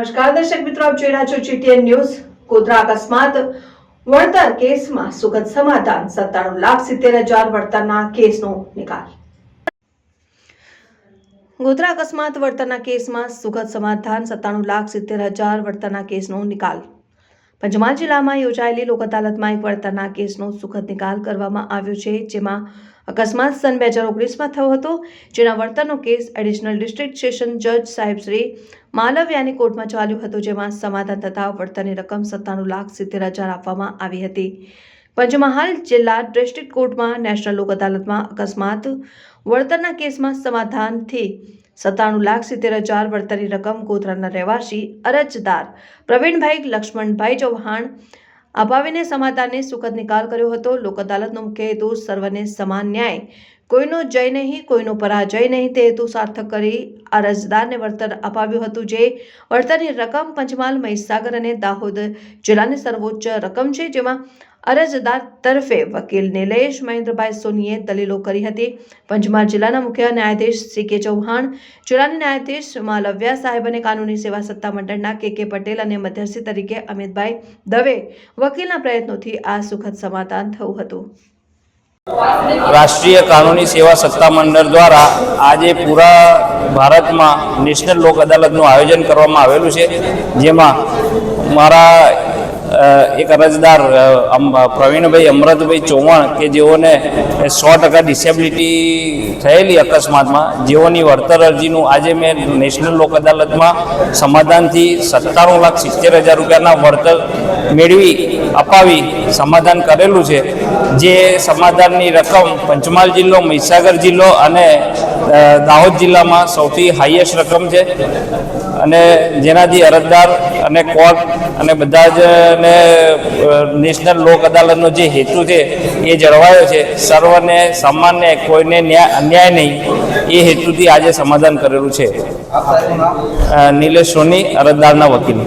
નમસ્કાર દર્શક મિત્રો, આપ જોઈ રહ્યા છો જીટીએન ન્યૂઝ. ગોધરા અકસ્માત. વળતર કેસમાં સુખદ સમાધાન. સત્તાણું લાખ સિત્તેર હજાર વળતરના કેસનો નિકાલ. ગોધરા અકસ્માત, વળતરના કેસમાં સુખદ સમાધાન. સત્તાણું લાખ સિત્તેર હજાર વળતરના કેસનો નિકાલ. પંચમહાલ જિલ્લામાં યોજાયેલી લોક અદાલતમાં એક વળતરના કેસનો સુખદ નિકાલ કરવામાં આવ્યો છે, જેમાં અકસ્માત સન બે હજાર ઓગણીસમાં થયો હતો, જેના વળતરનો કેસ એડિશનલ ડિસ્ટ્રિક્ટ સેશન જજ સાહેબ શ્રી માલવ્યાની કોર્ટમાં ચાલ્યો હતો, જેમાં સમાધાન તથા વળતરની રકમ સત્તાણું લાખ સિત્તેર હજાર આપવામાં આવી હતી. પંચમહાલ જિલ્લા ડિસ્ટ્રિક્ટ કોર્ટમાં નેશનલ લોક અદાલતમાં અકસ્માત વળતરના કેસમાં સમાધાનથી સત્તાણું લાખ સિત્તેર હજાર વળતરની રકમ ગોધરાના રહેવાસી અરજદાર પ્રવીણભાઈ લક્ષ્મણભાઈ ચૌહાણ અપાવીને સમાધાનને સુખદ નિકાલ કર્યો હતો. લોક અદાલતનો મુખ્ય હેતુ સર્વને સમાન ન્યાય. કોઈનો જય નહીં, કોઈનો પરાજય નહીં. તે હેતુ સાર્થક કરી અરજદારને વળતર અપાવ્યું હતું, જે વળતરની રકમ પંચમહાલ, મહીસાગર અને દાહોદ જિલ્લાની સર્વોચ્ચ રકમ છે, જેમાં અરજદાર તરફે વકીલ નિલેશ મહેન્દ્રભાઈ સોનીએ દલીલો કરી હતી. પંચમહાલ જિલ્લાના મુખ્ય ન્યાયાધીશ સી કે ચૌહાણ, જિલ્લાના ન્યાયાધીશ માલવ્યા સાહેબ અને કાનૂની સેવા સત્તા મંડળના કે કે પટેલ અને મધ્યસ્થી તરીકે અમિતભાઈ દવે વકીલના પ્રયત્નોથી આ સુખદ સમાધાન થયું હતું. રાષ્ટ્રીય કાનૂની સેવા સત્તા મંડળ દ્વારા આજે પૂરા ભારતમાં નેશનલ લોક અદાલતનું આયોજન કરવામાં આવેલું છે, જેમાં મારા એક અરજદાર પ્રવીણભાઈ અમરતભાઈ ચૌહાણ કે જેઓને સો ટકા ડિસેબિલિટી થયેલી અકસ્માતમાં, જેઓની વળતર અરજીનું આજે મેં નેશનલ લોક અદાલતમાં સમાધાનથી સત્તાણું લાખ સિત્તેર હજાર રૂપિયાના વળતર મેળવી, અપાવી, સમાધાન કરેલું છે. જે સમાધાનની રકમ પંચમહાલ જિલ્લો, મહીસાગર જિલ્લો અને દાહોદ જિલ્લામાં સૌથી હાઈએસ્ટ રકમ છે. અને જેનાથી અરજદાર અને કોર્ટ અને બધા જ ને નેશનલ લોક અદાલતનો જે હેતુ છે, એ જળવાયો છે. સર્વને સમાનને કોઈને ન્યાય અન્યાય નહીં. એ હેતુથી આજે સમાધાન કરેલું છે. નિલેશ સોની, અરજદારના વકીલ.